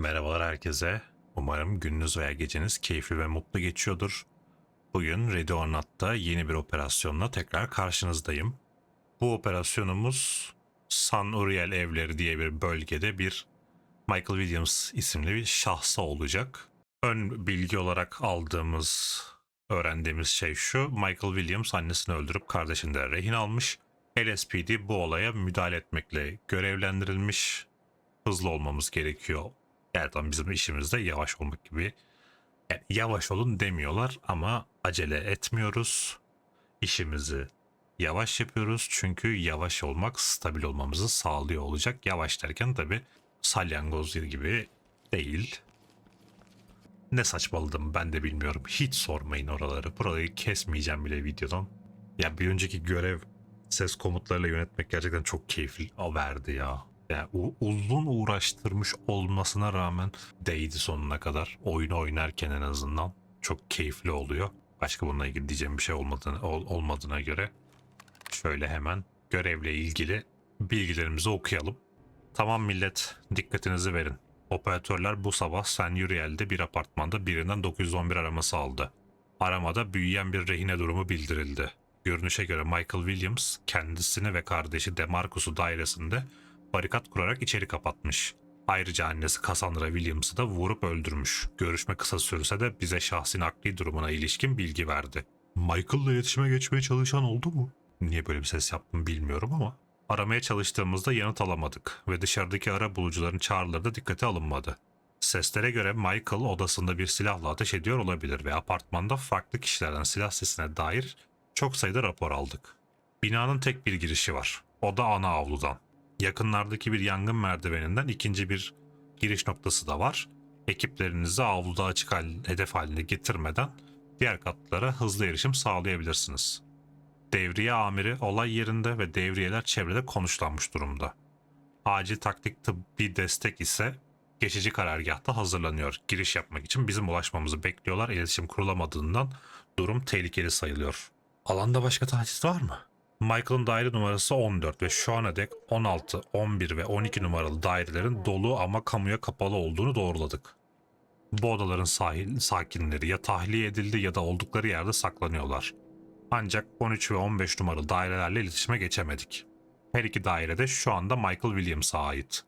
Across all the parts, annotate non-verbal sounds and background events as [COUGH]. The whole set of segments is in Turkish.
Merhabalar herkese. Umarım gününüz veya geceniz keyifli ve mutlu geçiyordur. Bugün Ready or Not'ta yeni bir operasyonla tekrar karşınızdayım. Bu operasyonumuz San Uriel evleri diye bir bölgede bir Michael Williams isimli bir şahsa olacak. Ön bilgi olarak aldığımız, öğrendiğimiz şey şu. Michael Williams annesini öldürüp kardeşini de rehin almış. LSPD bu olaya müdahale etmekle görevlendirilmiş. Hızlı olmamız gerekiyor. Tam bizim işimizde yavaş olmak gibi. Yani yavaş olun demiyorlar ama acele etmiyoruz. İşimizi yavaş yapıyoruz çünkü yavaş olmak stabil olmamızı sağlıyor olacak. Yavaş derken tabi salyangoz gibi değil. Ne saçmaladım ben de bilmiyorum. Hiç sormayın oraları. Burayı kesmeyeceğim bile videodan. Ya bir önceki görev ses komutlarıyla yönetmek gerçekten çok keyifli verdi ya. Yani uzun uğraştırmış olmasına rağmen değdi sonuna kadar. Oyunu oynarken en azından çok keyifli oluyor. Başka bununla ilgili diyeceğim bir şey olmadığını, ol- olmadığına göre şöyle hemen görevle ilgili bilgilerimizi okuyalım. Tamam millet dikkatinizi verin. Operatörler bu sabah San Uriel'de bir apartmanda birinden 911 araması aldı. Aramada büyüyen bir rehine durumu bildirildi. Görünüşe göre Michael Williams kendisini ve kardeşi DeMarcus'u dairesinde barikat kurarak içeri kapatmış. Ayrıca annesi Cassandra Williams'ı da vurup öldürmüş. Görüşme kısa sürse de bize şahsin akli durumuna ilişkin bilgi verdi. Michael'la iletişime geçmeye çalışan oldu mu? Niye böyle bir ses yaptım bilmiyorum ama. Aramaya çalıştığımızda yanıt alamadık ve dışarıdaki ara bulucuların çağrıları da dikkate alınmadı. Seslere göre Michael odasında bir silahla ateş ediyor olabilir ve apartmanda farklı kişilerden silah sesine dair çok sayıda rapor aldık. Binanın tek bir girişi var. O da ana avludan. Yakınlardaki bir yangın merdiveninden ikinci bir giriş noktası da var. Ekiplerinizi avluda açık hal, hedef haline getirmeden diğer katlara hızlı erişim sağlayabilirsiniz. Devriye amiri olay yerinde ve devriyeler çevrede konuşlanmış durumda. Acil taktik tıbbi destek ise geçici karargahta hazırlanıyor. Giriş yapmak için bizim ulaşmamızı bekliyorlar. İletişim kurulamadığından durum tehlikeli sayılıyor. Alanda başka taciz var mı? Michael'ın daire numarası 14 ve şu ana dek 16, 11 ve 12 numaralı dairelerin dolu ama kamuya kapalı olduğunu doğruladık. Bu odaların sahil, sakinleri ya tahliye edildi ya da oldukları yerde saklanıyorlar. Ancak 13 ve 15 numaralı dairelerle iletişime geçemedik. Her iki daire de şu anda Michael Williams'a ait.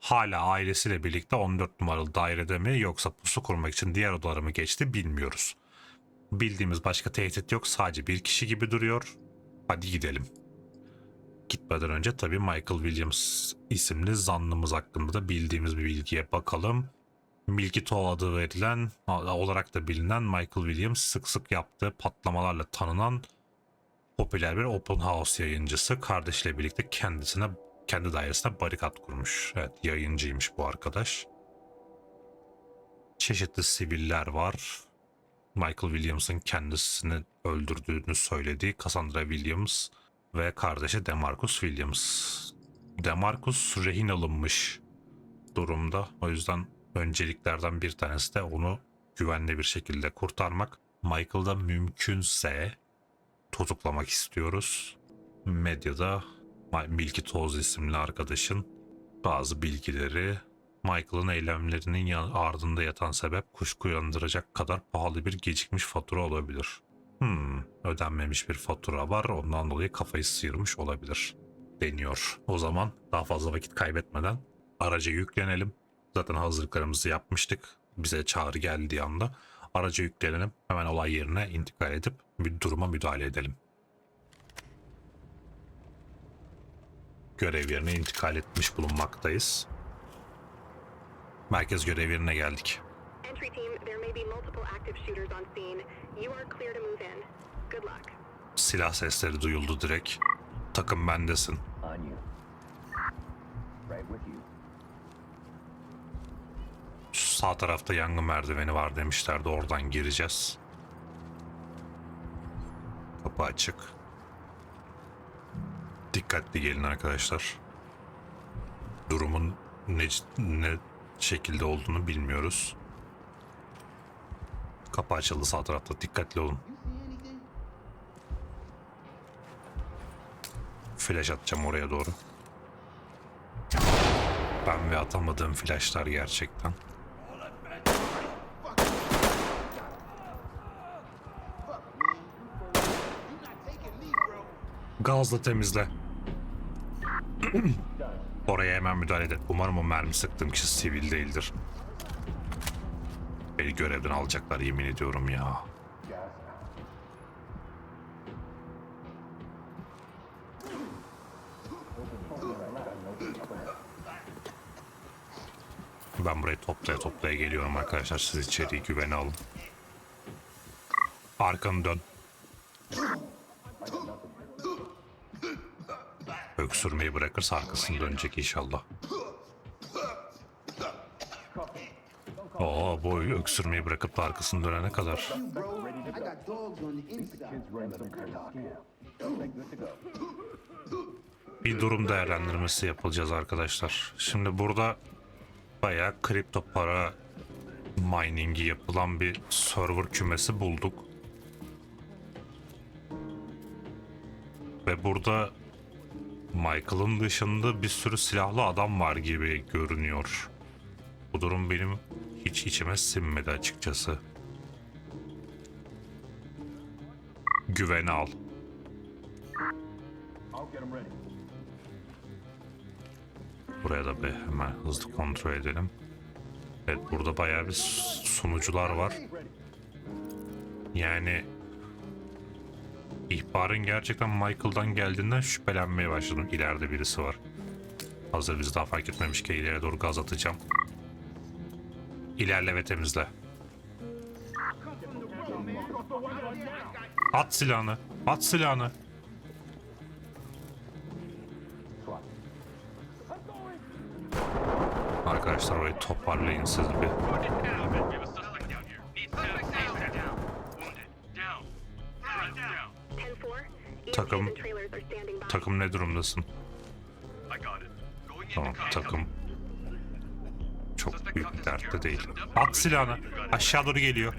Hala ailesiyle birlikte 14 numaralı dairede mi yoksa pusu kurmak için diğer odalara mı geçti bilmiyoruz. Bildiğimiz başka tehdit yok sadece bir kişi gibi duruyor. Hadi gidelim. Gitmeden önce tabii Michael Williams isimli zanlımız hakkında da bildiğimiz bir bilgiye bakalım. Milky Toe adı verilen olarak da bilinen Michael Williams sık sık yaptığı patlamalarla tanınan popüler bir open house yayıncısı. Kardeşiyle birlikte kendisine kendi dairesine barikat kurmuş. Evet yayıncıymış bu arkadaş. Çeşitli siviller var. Michael Williams'ın kendisini öldürdüğünü söylediği Cassandra Williams ve kardeşi Demarcus Williams. Demarcus rehin alınmış durumda. O yüzden önceliklerden bir tanesi de onu güvenli bir şekilde kurtarmak. Michael'da mümkünse tutuklamak istiyoruz. Medyada Milky Toz isimli arkadaşın bazı bilgileri Michael'ın eylemlerinin ardında yatan sebep kuşku uyandıracak kadar pahalı bir gecikmiş fatura olabilir. Hmm, ödenmemiş bir fatura var ondan dolayı kafayı sıyırmış olabilir deniyor. O zaman daha fazla vakit kaybetmeden araca yüklenelim. Zaten hazırlıklarımızı yapmıştık. Bize çağrı geldiği anda araca yüklenelim. Hemen olay yerine intikal edip bir duruma müdahale edelim. Görev yerine intikal etmiş bulunmaktayız. Merkez görev yerine geldik. Entry team, there may be multiple active shooters on scene. You are clear to move in. Good luck. Silah sesleri duyuldu direkt. Takım bendesin. On you. Right with you. Şu Sağ tarafta yangın merdiveni var demişlerdi. Oradan gireceğiz. Kapı açık. Dikkatli gelin arkadaşlar. Durumun ne, ne şekilde olduğunu bilmiyoruz. Kapı açıldı sağ tarafta. Dikkatli olun. Flash atacağım oraya doğru. Ben ve atamadığım flashlar gerçekten. Gazla temizle. [CLEARS THROAT] Oraya hemen müdahale edin. Umarım o mermi sıktığım kişi sivil değildir. Beni görevden alacaklar yemin ediyorum ya. Ben burayı toplaya toplaya geliyorum arkadaşlar. Siz içeriği güvene alın. Arkanı dön. Öksürmeyi bırakırsa arkasını dönecek inşallah. Oo bu öksürmeyi bırakıp da arkasını dönene kadar. Bir durum değerlendirmesi yapılacağız arkadaşlar. Şimdi burada bayağı kripto para miningi yapılan bir server kümesi bulduk. Ve burada Michael'ın dışında bir sürü silahlı adam var gibi görünüyor. Bu durum benim hiç içime sinmedi açıkçası. Güvene al. Buraya da bir hemen hızlı kontrol edelim. Evet burada bayağı bir sunucular var. Yani ihbarın gerçekten Michael'dan geldiğinden şüphelenmeye başladım. İleride birisi var. Hazır biz daha fark etmemişken ileriye doğru gaz atacağım. İlerle ve temizle. At silahını. At silahını. Arkadaşlar orayı toparlayın siz bir. Takım-. Takım ne durumdasın? Tamam takım. Çok büyük bir dertte değil. At silahını. Aşağı doğru geliyor.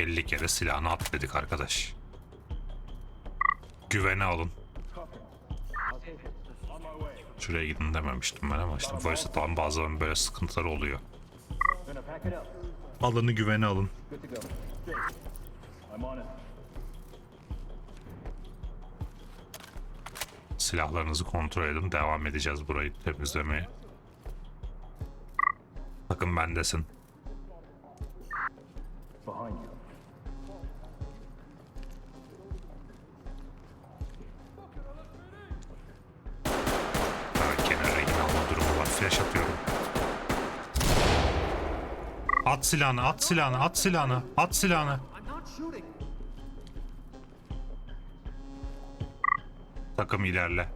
50 kere silahını at dedik arkadaş. Güvene alın. Şuraya gidin dememiştim ben ama işte voice atalım bazen böyle sıkıntılar oluyor. Alanı güvene alın. Silahlarınızı kontrol edin. Devam edeceğiz burayı temizlemeye. Bakın bendesin. Behind you. Ha, kenar rehin alma durumu var. Flash atıyorum. At silahını, at silahını, at silahını, at silahını. Takım ilerle.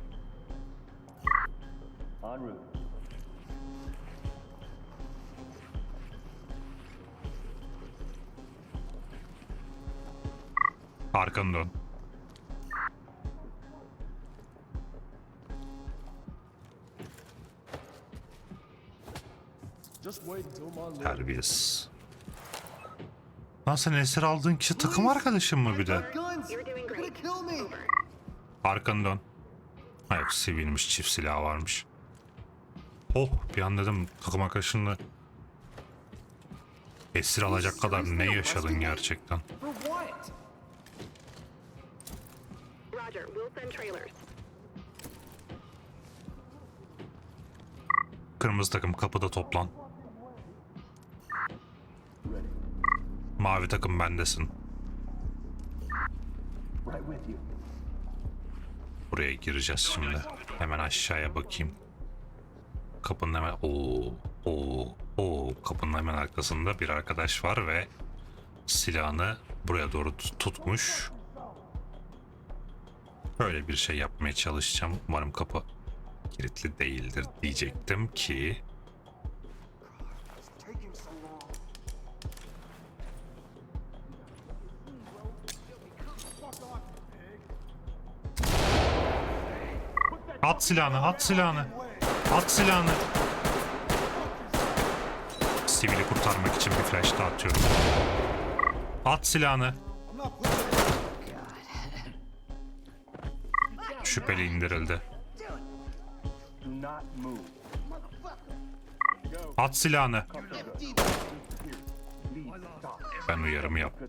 Arkanı dön. Terbiyesiz. Lan sen esir aldığın kişi takım arkadaşın mı bir de? Arkanı dön. Ha yok sivilmiş çift silah varmış. Oh bir an dedim takım arkadaşınla esir alacak kadar ne yaşadın gerçekten. Kırmızı takım kapıda toplan. Mavi takım bendesin. Buraya gireceğiz şimdi. Hemen aşağıya bakayım. Kapının hemen oo oo oo kapının hemen arkasında bir arkadaş var ve silahını buraya doğru tut- tutmuş. Böyle bir şey yapmaya çalışacağım. Umarım kapı kilitli değildir diyecektim ki At silahını, at silahını. At silahını. Sivili kurtarmak için bir flash daha atıyorum. At silahını. Şüpheli indirildi. At silahını. Ben uyarımı yaptım.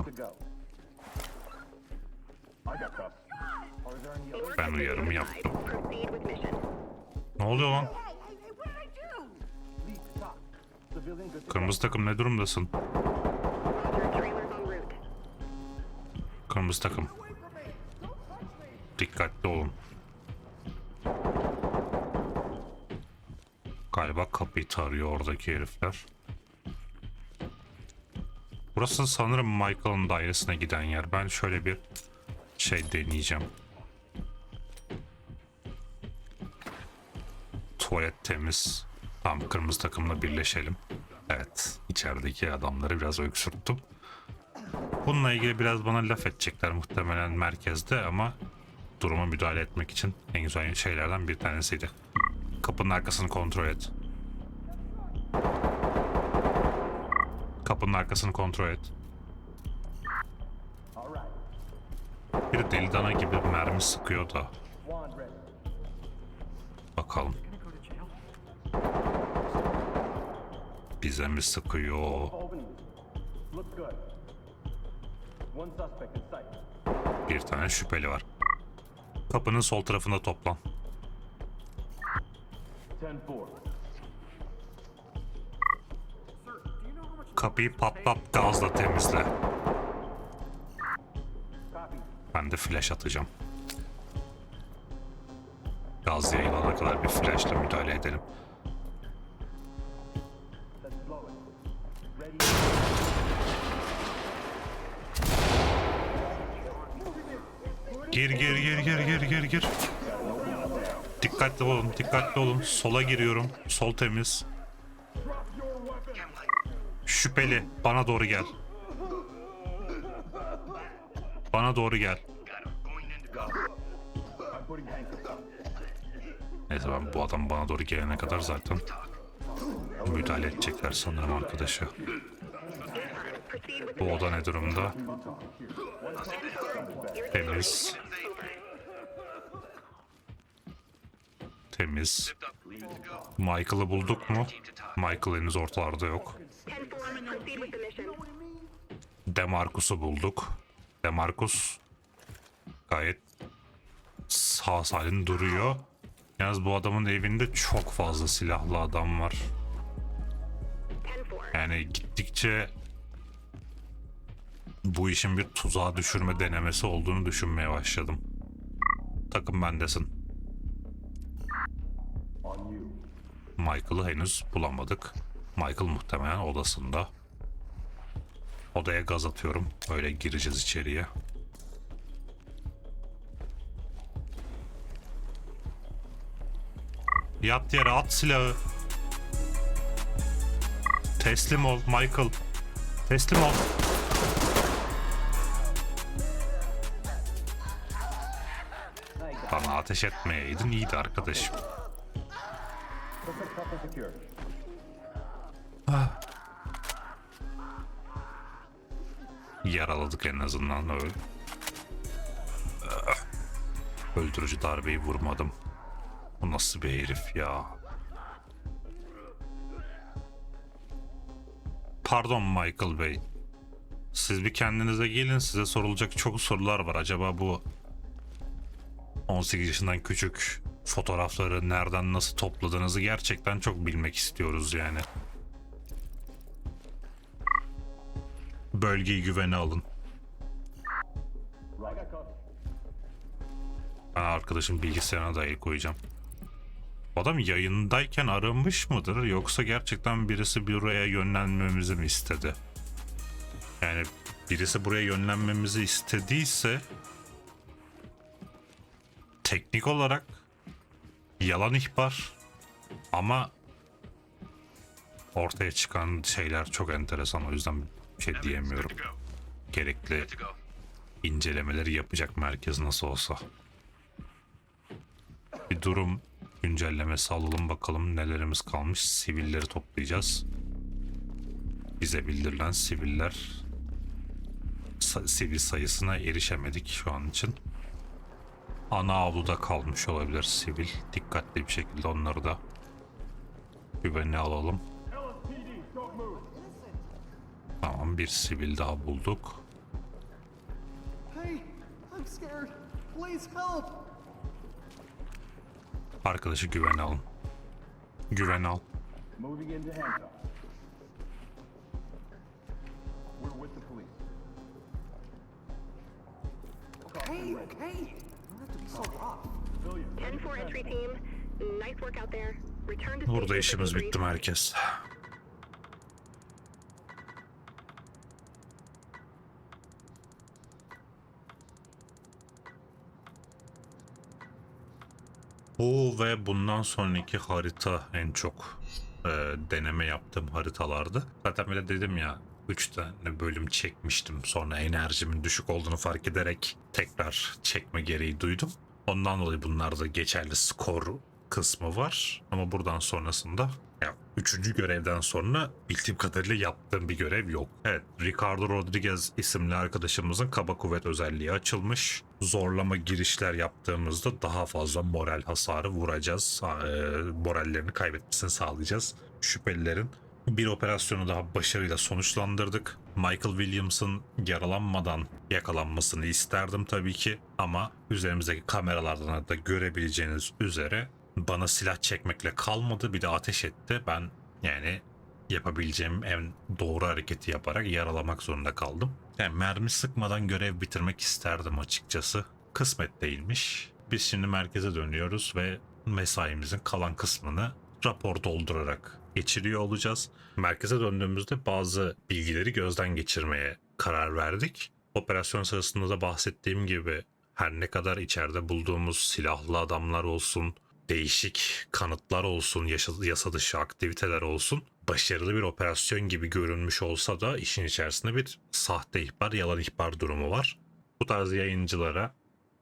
Ben uyarımı yaptım. Ne oluyor lan? Kırmızı takım ne durumdasın? Kırmızı takım. Dikkatli olun. Galiba kapıyı tarıyor oradaki herifler. Burası sanırım Michael'ın dairesine giden yer. Ben şöyle bir şey deneyeceğim. Tuvalet temiz. Tam kırmızı takımla birleşelim. Evet, içerideki adamları biraz öksürttüm. Bununla ilgili biraz bana laf edecekler muhtemelen merkezde ama duruma müdahale etmek için en güzel şeylerden bir tanesiydi. Kapının arkasını kontrol et. Kapının arkasını kontrol et. Bir deli dana gibi mermi sıkıyor da. Bakalım. Bize mi sıkıyor? Bir tane şüpheli var. Kapının sol tarafında toplan. 10-4. Kapıyı patlat gazla temizle. Ben de flash atacağım. Gaz yayılana kadar bir flashla müdahale edelim. Gir gir gir gir gir gir gir. Dikkatli olun, dikkatli olun. Sola giriyorum. Sol temiz. Şüpheli, bana doğru gel. Bana doğru gel. Neyse ben bu adam bana doğru gelene kadar zaten müdahale edecekler sanırım arkadaşı. Bu oda ne durumda? Temiz. Temiz. Michael'ı bulduk mu? Michael henüz ortalarda yok. 10-4. Proceed with the mission. Demarcus'u bulduk. Demarcus gayet sağ salim duruyor. Yalnız bu adamın evinde çok fazla silahlı adam var. 10-4. Yani gittikçe bu işin bir tuzağa düşürme denemesi olduğunu düşünmeye başladım. Takım bendesin. Michael'ı henüz bulamadık. Michael muhtemelen odasında. Odaya gaz atıyorum. Öyle gireceğiz içeriye. Yat yere at silahı. Teslim ol Michael. Teslim ol. Ateş etmeyeydin iyiydi arkadaşım. Secured. Yaraladık en azından öyle. Ah. Öldürücü darbeyi vurmadım. Bu nasıl bir herif ya? Pardon Michael Bey. Siz bir kendinize gelin size sorulacak çok sorular var. Acaba bu 18 yaşından küçük fotoğrafları nereden nasıl topladığınızı gerçekten çok bilmek istiyoruz yani. Bölgeyi güvene alın. Ben arkadaşım bilgisayarına da el koyacağım. Adam yayındayken aramış mıdır yoksa gerçekten birisi buraya yönlenmemizi mi istedi? Yani birisi buraya yönlenmemizi istediyse teknik olarak yalan ihbar ama ortaya çıkan şeyler çok enteresan o yüzden bir şey diyemiyorum. Gerekli incelemeleri yapacak merkez nasıl olsa. Bir durum güncellemesi alalım bakalım nelerimiz kalmış. Sivilleri toplayacağız. Bize bildirilen siviller sivil sayısına erişemedik şu an için. Ana avluda kalmış olabilir sivil. Dikkatli bir şekilde onları da güvenli alalım. Tamam bir sivil daha bulduk. Arkadaşı güven alın. Güven al. Okay, okay. Burada işimiz bitti merkez. Bu ve bundan sonraki harita en çok e, deneme yaptığım haritalardı. Zaten böyle dedim ya 3 tane bölüm çekmiştim. Sonra enerjimin düşük olduğunu fark ederek tekrar çekme gereği duydum. Ondan dolayı bunlarda geçerli skor kısmı var. Ama buradan sonrasında ya üçüncü görevden sonra bildiğim kadarıyla yaptığım bir görev yok. Evet, Ricardo Rodriguez isimli arkadaşımızın kaba kuvvet özelliği açılmış. Zorlama girişler yaptığımızda daha fazla moral hasarı vuracağız. Eee, morallerini kaybetmesini sağlayacağız. Şüphelilerin bir operasyonu daha başarıyla sonuçlandırdık. Michael Williams'ın yaralanmadan yakalanmasını isterdim tabii ki ama üzerimizdeki kameralardan da görebileceğiniz üzere bana silah çekmekle kalmadı bir de ateş etti. Ben yani yapabileceğim en doğru hareketi yaparak yaralamak zorunda kaldım. Yani mermi sıkmadan görev bitirmek isterdim açıkçası. Kısmet değilmiş. Biz şimdi merkeze dönüyoruz ve mesaimizin kalan kısmını rapor doldurarak geçiriyor olacağız. Merkeze döndüğümüzde bazı bilgileri gözden geçirmeye karar verdik. Operasyon sırasında da bahsettiğim gibi her ne kadar içeride bulduğumuz silahlı adamlar olsun, değişik kanıtlar olsun, yasa dışı aktiviteler olsun, başarılı bir operasyon gibi görünmüş olsa da işin içerisinde bir sahte ihbar, yalan ihbar durumu var. Bu tarz yayıncılara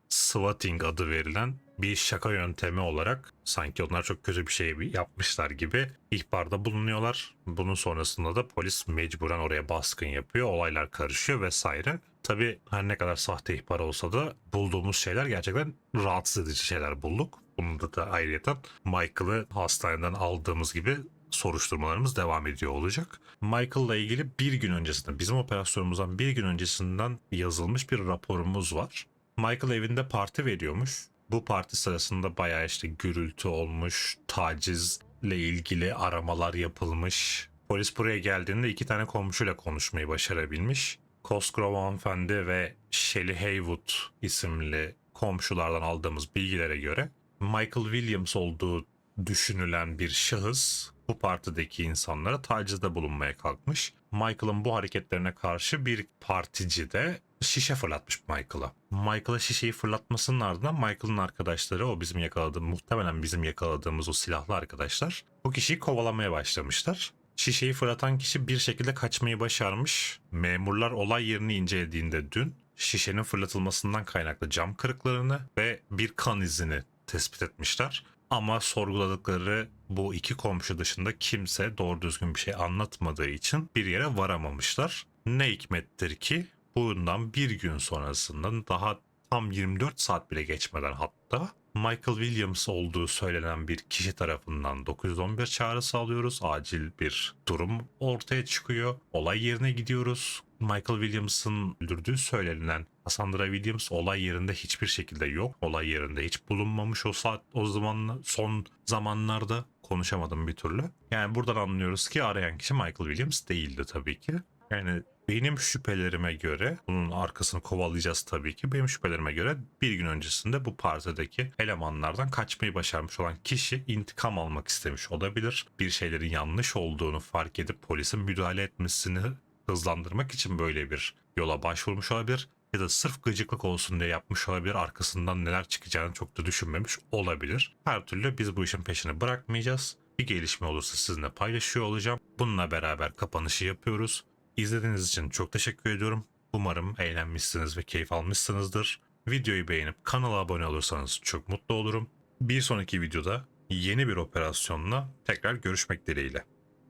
swatting adı verilen bir şaka yöntemi olarak sanki onlar çok kötü bir şey yapmışlar gibi ihbarda bulunuyorlar. Bunun sonrasında da polis mecburen oraya baskın yapıyor, olaylar karışıyor vesaire. Tabi her ne kadar sahte ihbar olsa da bulduğumuz şeyler gerçekten rahatsız edici şeyler bulduk. Bunda da ayrıca Michael'ı hastaneden aldığımız gibi soruşturmalarımız devam ediyor olacak. Michael'la ilgili bir gün öncesinden, bizim operasyonumuzdan bir gün öncesinden yazılmış bir raporumuz var. Michael evinde parti veriyormuş. Bu parti sırasında bayağı işte gürültü olmuş, tacizle ilgili aramalar yapılmış. Polis buraya geldiğinde iki tane komşuyla konuşmayı başarabilmiş. Cosgrove hanımefendi ve Shelley Haywood isimli komşulardan aldığımız bilgilere göre Michael Williams olduğu düşünülen bir şahıs bu partideki insanlara tacizde bulunmaya kalkmış. Michael'ın bu hareketlerine karşı bir partici de şişe fırlatmış Michael'a. Michael'a şişeyi fırlatmasının ardından Michael'ın arkadaşları o bizim yakaladığımız muhtemelen bizim yakaladığımız o silahlı arkadaşlar bu kişiyi kovalamaya başlamışlar. Şişeyi fırlatan kişi bir şekilde kaçmayı başarmış. Memurlar olay yerini incelediğinde dün şişenin fırlatılmasından kaynaklı cam kırıklarını ve bir kan izini tespit etmişler. Ama sorguladıkları bu iki komşu dışında kimse doğru düzgün bir şey anlatmadığı için bir yere varamamışlar. Ne hikmettir ki bundan bir gün sonrasında daha tam 24 saat bile geçmeden hatta Michael Williams olduğu söylenen bir kişi tarafından 911 çağrısı alıyoruz. Acil bir durum ortaya çıkıyor. Olay yerine gidiyoruz. Michael Williams'ın öldürdüğü söylenilen Cassandra Williams olay yerinde hiçbir şekilde yok. Olay yerinde hiç bulunmamış o saat o zaman son zamanlarda konuşamadım bir türlü. Yani buradan anlıyoruz ki arayan kişi Michael Williams değildi tabii ki. Yani benim şüphelerime göre bunun arkasını kovalayacağız tabii ki. Benim şüphelerime göre bir gün öncesinde bu partideki elemanlardan kaçmayı başarmış olan kişi intikam almak istemiş olabilir. Bir şeylerin yanlış olduğunu fark edip polisin müdahale etmesini hızlandırmak için böyle bir yola başvurmuş olabilir. Ya da sırf gıcıklık olsun diye yapmış olabilir. Arkasından neler çıkacağını çok da düşünmemiş olabilir. Her türlü biz bu işin peşini bırakmayacağız. Bir gelişme olursa sizinle paylaşıyor olacağım. Bununla beraber kapanışı yapıyoruz. İzlediğiniz için çok teşekkür ediyorum. Umarım eğlenmişsiniz ve keyif almışsınızdır. Videoyu beğenip kanala abone olursanız çok mutlu olurum. Bir sonraki videoda yeni bir operasyonla tekrar görüşmek dileğiyle.